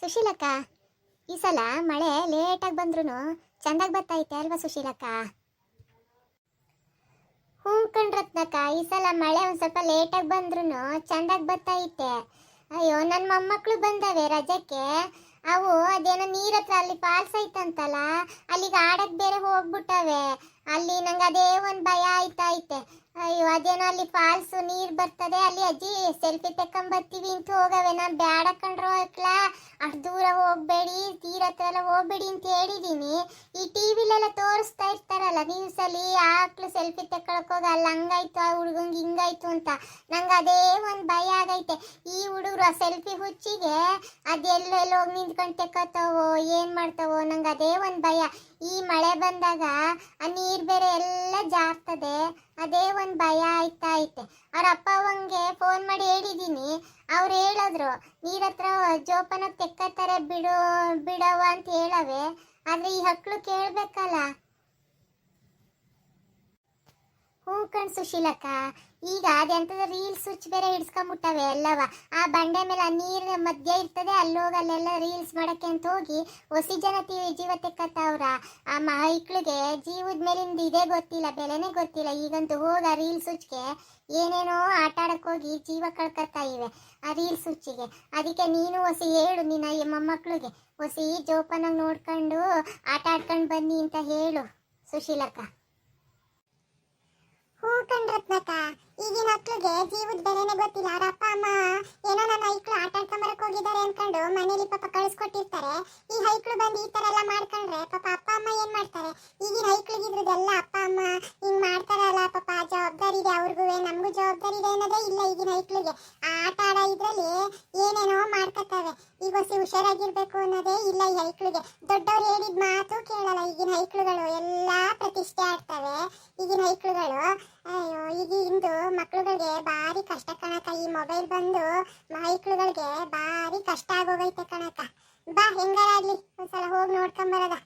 ಸುಶೀಲಕ್ಕ, ಈ ಸಲ ಮಳೆ ಲೇಟಾಗಿ ಬಂದ್ರು ಚಂದಾಗಿ ಬರ್ತೈತೆ ಅಲ್ವಾ ಸುಶೀಲಕ್ಕ? ಹ್ಞೂ ಕಣ್ರತ್ನಕ್ಕ ಈ ಸಲ ಮಳೆ ಒಂದು ಸ್ವಲ್ಪ ಲೇಟಾಗಿ ಬಂದ್ರು ಚಂದಾಗಿ ಬರ್ತೈತೆ ಅಯ್ಯೋ ನನ್ನ ಮೊಮ್ಮಕ್ಕಳು ಬಂದವೆ ರಜಕ್ಕೆ. ಅವು ಅದೇನೋ ನೀರ್ ಹತ್ರ ಅಲ್ಲಿ ಫಾಲ್ಸ್ ಐತಂತಲ್ಲ, ಅಲ್ಲಿಗೆ ಆಡಕ್ ಬೇರೆ ಹೋಗ್ಬಿಟ್ಟವೆ. ಅಲ್ಲಿ ನಂಗೆ ಅದೇ ಒಂದು ಭಯ ಆಯ್ತೈತೆ ಅಯ್ಯೋ, ಅದೇನೋ ಅಲ್ಲಿ ಫಾಲ್ಸ್ ನೀರ್ ಬರ್ತದೆ, ಅಲ್ಲಿ ಅಜ್ಜಿ ಸೆಲ್ಫಿ ಬರ್ತೀವಿ ಅಂತ ಹೋಗವೆ. ನಾನು ಬ್ಯಾಡ ಕಂಡ್ರೋ ಅಕ್ಲ, ಅಷ್ಟು ದೂರ ಹೋಗ್ಬೇಡಿ, ತೀರ ಹತ್ರ ಎಲ್ಲ ಹೋಗ್ಬೇಡಿ ಅಂತ ಹೇಳಿದೀನಿ. ಈ ಟಿವಿಲೆಲ್ಲ ತೋರಿಸ್ತಾ ಇರ್ತಾರಲ್ಲ ನ್ಯೂಸಲ್ಲಿ ಆಕ್ಳು ಸೆಲ್ಫಿ ಅಲ್ಲಿ ಹಂಗಾಯ್ತು, ಆ ಹುಡುಗಂಗೆ ಹಿಂಗಾಯ್ತು ಅಂತ. ನಂಗೆ ಅದೇ ಒಂದು ಭಯ ಆಗೈತೆ. ಈ ಹುಡುಗರು ಆ ಸೆಲ್ಫಿ ಹುಚ್ಚಿಗೆ ಅದೆಲ್ಲೆಲ್ಲ ಹೋಗಿ ನಿಂತ್ಕೊಂಡು ತೆಕ್ಕತ್ತವೋ ಏನು ಮಾಡ್ತಾವೋ, ನಂಗೆ ಅದೇ ಒಂದು ಭಯ. ಈ ಮಳೆ ಬಂದಾಗ ಆ ನೀರು ಬೇರೆ ಎಲ್ಲ ಜಾರ್ತದೆ. ಅದೇ ಒಂದು ಭಯ ಆಯ್ತಾ ಐತೆ. ಅವ್ರ ಅಪ್ಪ ಅವಂಗೆ ಫೋನ್ ಮಾಡಿ ಹೇಳಿದ್ದೀನಿ ಅವ್ರು ಹೇಳಿದ್ರು, ನೀರ ಹತ್ರ ಜೋಪಾನ ತೆಕ್ಕತ್ತಾರೆ ಬಿಡು ಬಿಡವ ಅಂತ ಹೇಳವೆ. ಆದರೆ ಈ ಹಕ್ಳು ಕೇಳ್ಬೇಕಲ್ಲ. ಹ್ಞೂ ಕಣ್ ಸುಶೀಲಕ್ಕ. ಈಗ ಅದೆಂತದ ರೀಲ್ಸ್ ಸ್ವಿಚ್ ಬೇರೆ ಹಿಡ್ಸ್ಕೊಂಬಿಟ್ಟವೆ ಎಲ್ಲವ. ಆ ಬಂಡೆ ಮೇಲೆ ಆ ನೀರಿನ ಮಧ್ಯ ಇರ್ತದೆ ಅಲ್ಲೋಗಿ ಅಲ್ಲೆಲ್ಲ ರೀಲ್ಸ್ ಮಾಡೋಕ್ಕೆ ಅಂತ ಹೋಗಿ ಹೊಸಿ ಜನ ಜೀವ ತೆಕ್ಕತ್ತವ್ರ ಆ ಮಹಿಕ್ಳಿಗೆ ಜೀವದ ಮೇಲಿಂದ ಇದೇ ಗೊತ್ತಿಲ್ಲ, ಬೆಲೆನೇ ಗೊತ್ತಿಲ್ಲ. ಈಗಂತೂ ಹೋಗ ರೀಲ್ ಸ್ವಿಚ್ಗೆ ಏನೇನೋ ಆಟ ಆಡೋಕ್ಕೋಗಿ ಜೀವ ಕಳ್ಕೊತಾ ಇವೆ ಆ ರೀಲ್ ಸ್ವಿಚ್ಗೆ ಅದಕ್ಕೆ ನೀನು ಹೊಸಿ ಹೇಳು ನಿನ್ನ ಮೊಮ್ಮಕ್ಕಳಿಗೆ ಹೊಸಿ ಜೋಪಾನಾಗಿ ನೋಡ್ಕೊಂಡು ಆಟ ಆಡ್ಕೊಂಡು ಬನ್ನಿ ಅಂತ ಹೇಳು ಸುಶೀಲಕ್ಕ. ಮಕ್ಳಿಗೆ ಜೀವದ ಬೆಲೆನೇ ಗೊತ್ತಿಲ್ಲ. ಅಪ್ಪ, ಅಮ್ಮ ಏನೋ ನನ್ನ ಹೈಕ್ಳು ಆಟ ಆಡ್ಕೊಂಬರಕ್ ಹೋಗಿದ್ದಾರೆ ಅನ್ಕೊಂಡು ಮನೇಲಿ ಪಾಪ ಕಳಿಸ್ಕೊಟ್ಟಿರ್ತಾರೆ. ಈ ಹೈಕ್ಳು ಬಂದು ಈ ತರ ಎಲ್ಲ ಮಾಡ್ಕೊಂಡ್ರೆ ಪಾಪ ಅಪ್ಪ, ಅಮ್ಮ ಏನ್ ಮಾಡ್ತಾರೆ? ಈಗಿನ ಹೈಕ್ಳಿಗಿದ್ರದೆಲ್ಲ ಅಪ್ಪ, ಅಮ್ಮ ಹಿಂಗ್ ಮಾಡ್ತಾರಲ್ಲ ಪಾಪ ಜವಾಬ್ದಾರಿ ಇದೆ ಅವ್ರಿಗೂ ನಮಗೂ ಜವಾಬ್ದಾರಿ ಇದೆ ಅನ್ನೋದೇ ಇಲ್ಲ ಈಗಿನ ಹೈಕ್ಳಿಗೆ. ಆಟ ಆಡ ಇದ್ರಲ್ಲಿ ಏನೇನೋ ಮಾಡ್ಕೊತಾವೆ. ಈಗ ಹೊಸ ಹುಷಾರಾಗಿರ್ಬೇಕು ಅನ್ನೋದೇ ಇಲ್ಲ ಈ ಹೈಕ್ಳಿಗೆ. ದೊಡ್ಡವ್ರು ಹೇಳಿದ ಮಾತು ಕೇಳಲ್ಲ ಈಗಿನ ಹೈಕ್ಳುಗಳು. ಎಲ್ಲಾ ಪ್ರತಿಷ್ಠೆ ಆಡ್ತವೆ ಈಗಿನ ಹೈಕ್ಳುಗಳು. ಅಯ್ಯೋ ಈಗ ಇಂದು ಮಕ್ಳುಗಳಿಗೆ ಭಾರಿ ಕಷ್ಟ ಕಣಕ ಈ ಮೊಬೈಲ್ ಬಂದು ಮೈಕ್ಳುಗಳಿಗೆ ಭಾರಿ ಕಷ್ಟ ಆಗೋಗೈತೆ ಕಣಕ ಬಾ ಹೆಂಗಾರಾಗ್ಲಿ ಒಂದ್ಸಲ ಹೋಗಿ ನೋಡ್ಕೊಂಬರದ.